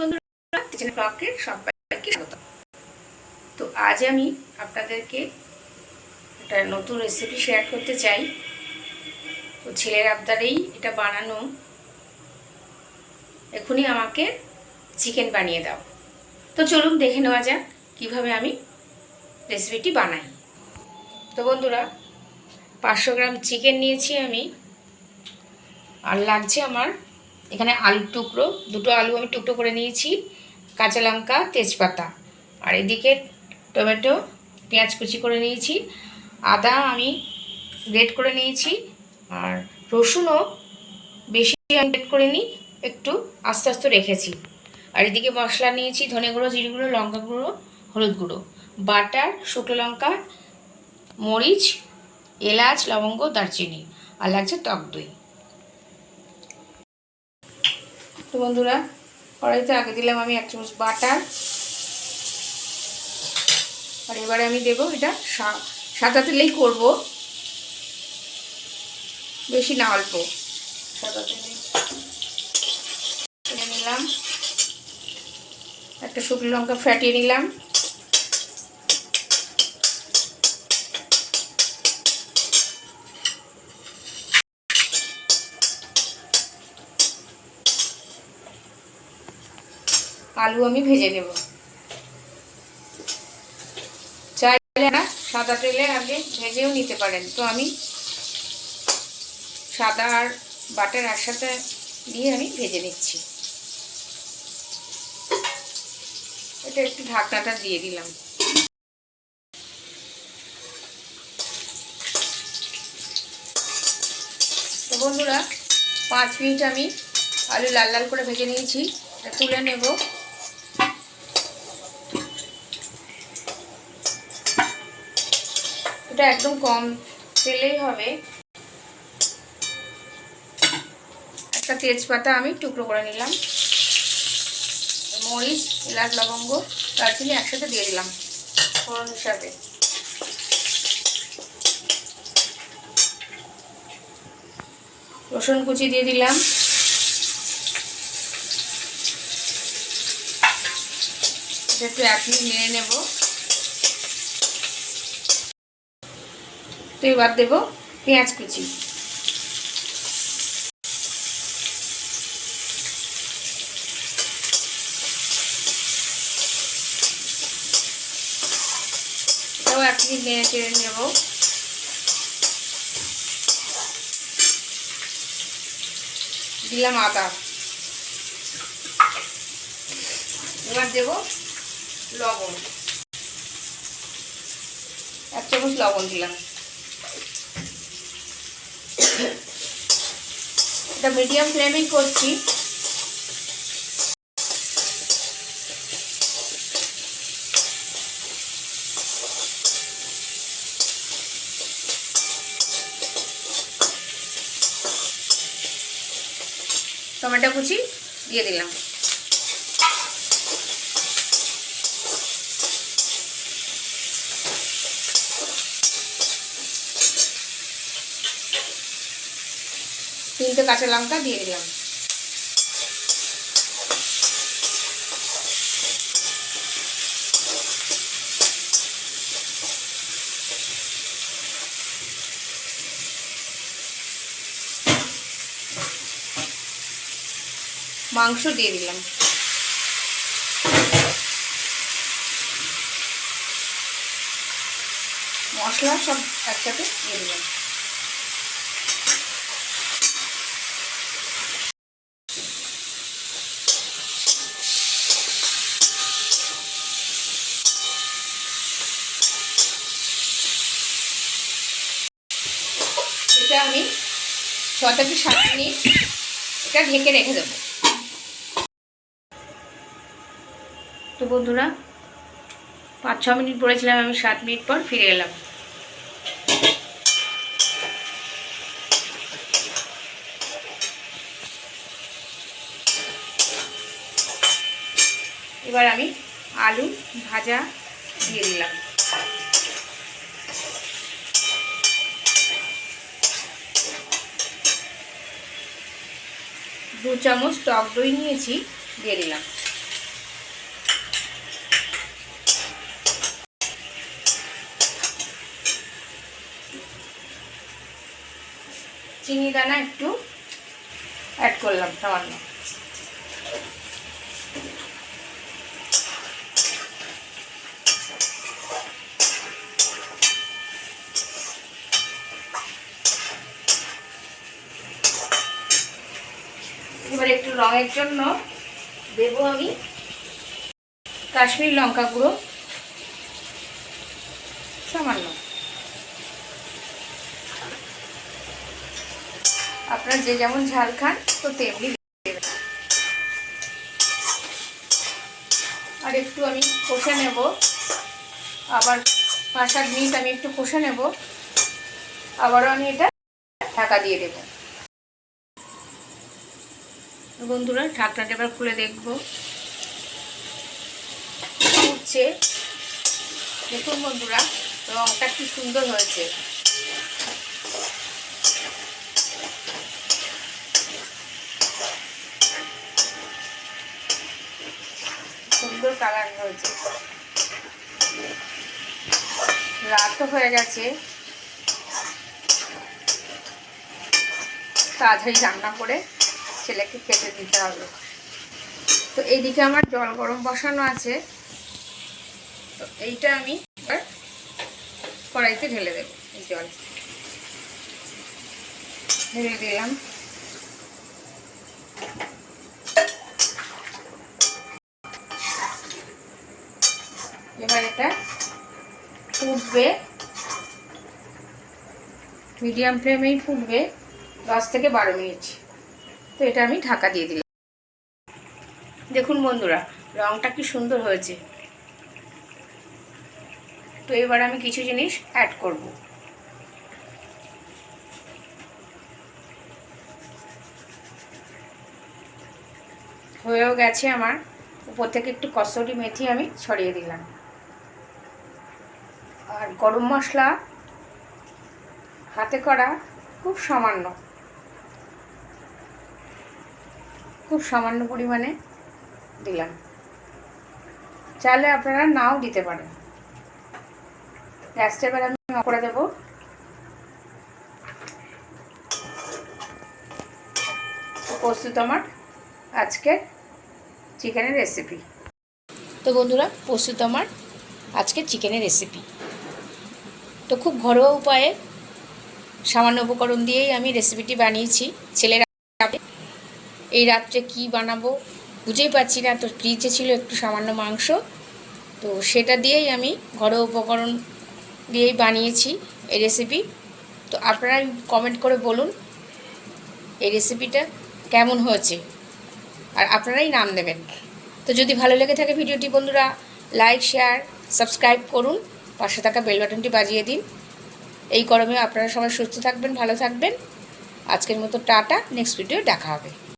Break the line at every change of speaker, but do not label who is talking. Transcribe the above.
বন্ধুরা, কিচেন ব্লগের সবাইকে স্বাগত। তো আজ আমি আপনাদেরকে একটা নতুন রেসিপি শেয়ার করতে চাই। তো ছেলের আবদারেই এটা বানানো। এখনই আমাকে চিকেন বানিয়ে দাও। তো চলুন দেখে নেওয়া যাক কীভাবে আমি রেসিপিটি বানাই। তো বন্ধুরা, পাঁচশো গ্রাম চিকেন নিয়েছি আমি। আর লাগছে আমার এখানে আলুর টুকরো, দুটো আলু আমি টুকরো করে নিয়েছি, কাঁচা লঙ্কা, তেজপাতা। আর এদিকে টমেটো, পেঁয়াজ কুচি করে নিয়েছি, আদা আমি গ্রেট করে নিয়েছি, আর রসুনও বেশি আমি গ্রেট করে নিই, একটু আস্তে আস্তে রেখেছি। আর এদিকে মশলা নিয়েছি, ধনে গুঁড়ো, জিরে গুঁড়ো, লঙ্কা গুঁড়ো, হলুদ গুঁড়ো। বাটার, শুকনো লঙ্কা, মরিচ, এলাচ, লবঙ্গ, দারচিনি। আর লাগছে টক দই। তো বন্ধুরা, কড়াইতে আগে দিলাম আমি এক চামচ বাটার। আর এবারে আমি দেবো এটা সাদা তেলেই করব। বেশি না অল্প। সাদা তেলে নিলাম। একটা শুকনো লঙ্কা ফ্যাটিয়ে নিলাম। আলু আমি ভেজে নেব। চাইলে না, সাদা তেলে আপনি ভেজেও নিতে পারেন। তো আমি সাদা আর বাটার একসাথে দিয়ে আমি ভেজে নিচ্ছি। এটা একটু ঢাকনাটা দিয়ে দিলাম। তো বন্ধুরা, পাঁচ মিনিট আমি আলু লাল লাল করে ভেজে নিয়েছি। তুলে নেব। এটা একদম কম তেলেই হবে। একটা তেজপাতা আমি টুকরো করে নিলাম। মরিচ, এলাচ, লবঙ্গ, দারচিনি একসাথে দিয়ে দিলাম ফোড়ন হিসাবে। রসুন কুচি দিয়ে দিলাম। একটু এক মিনিট নেড়ে নেব। তো এবার দেব পেঁয়াজ কুচি। এটাও এক দিলাম আদা। এবার দেবো লবণ। এক চামচ লবণ দিলাম। এটা মিডিয়াম ফ্লেমেই করছি। টমেটো কুচি দিয়ে দিলাম। তিনটে কাঁচা লঙ্কা দিয়ে দিলাম। মাংস দিয়ে দিলাম। মশলা সব একসাথে দিয়ে দিলাম এটা আমি ছ থেকে সাত মিনিট এটা ঢেকে রেখে দেবো। তো বন্ধুরা, পাঁচ, ছ মিনিট পড়েছিলাম আমি, সাত মিনিট পর ফিরে এলাম। এবার আমি আলু ভাজা দিয়ে দিলাম। দু চামচ টক দই নিয়েছি দিয়ে দিলাম। চিনি দানা একটু অ্যাড করলাম সামান্য। এবার একটু রঙের জন্য দেবো আমি কাশ্মীর লঙ্কা গুঁড়ো। সামান্য। আপনার যে যেমন ঝাল খান, তো তেমনি আর একটু আমি কষে নেব। আবার পাঁচ সাত মিনিট আমি একটু কষে নেব। আবারও আমি এটা ঢাকা দিয়ে দেব। বন্ধুরা, ঢাকনাটা এবার খুলে দেখব। উঠছে। দেখুন বন্ধুরা, রংটা কি সুন্দর হয়েছে। সুন্দর কালার হয়েছে। রাতও হয়ে গেছে। তাড়াতাড়ি রান্না করে ছেলেকে খেতে দিতে হবে। তো এইদিকে আমার জল গরম বসানো আছে। তো এইটা আমি এবার কড়াইতে ঢেলে দেবো এই জল। ঢেলে দিলাম। এবার এটা ফুটবে। মিডিয়াম ফ্লেমেই ফুটবে। দশ থেকে বারো মিনিট। তো এটা আমি ঢাকা দিয়ে দিলাম। দেখুন বন্ধুরা রঙটা কি সুন্দর হয়েছে। তো এবার আমি কিছু জিনিস অ্যাড করব। হয়েও গেছে আমার। উপর থেকে একটু কসৌরি মেথি আমি ছড়িয়ে দিলাম। আর গরম মশলা হাতে করা খুব সামান্য। খুব সামান্য পরিমাণে দিলাম। চাইলে আপনারা নাও দিতে পারেন। গ্যাসটা এবার আমি করে দেবো। প্রস্তুত আমার আজকে চিকেনের রেসিপি। তো বন্ধুরা, প্রস্তুত আমার আজকে চিকেনের রেসিপি। তো খুব ঘরোয়া উপায়ে সামান্য উপকরণ দিয়েই আমি রেসিপিটি বানিয়েছি। ছেলেরা এই রাত্রে কি বানাবো? বুঝেই পাচ্ছি না। তো ফ্রিজে ছিল একটু সামান্য মাংস। তো সেটা দিয়েই আমি ঘরোয়া উপকরণ দিয়েই বানিয়েছি এই রেসিপি তো আপনারা কমেন্ট করে বলুন এই রেসিপিটা কেমন হয়েছে। আর আপনারাই নাম দেবেন। তো যদি ভালো লেগে থাকে ভিডিওটি বন্ধুরা লাইক শেয়ার সাবস্ক্রাইব করুন। পাশে থাকা বেল বাটনটি বাজিয়ে দিন। এই গরমে আপনারা সবাই সুস্থ থাকবেন, ভালো থাকবেন। আজকের মতো টাটা নেক্সট ভিডিও দেখা হবে।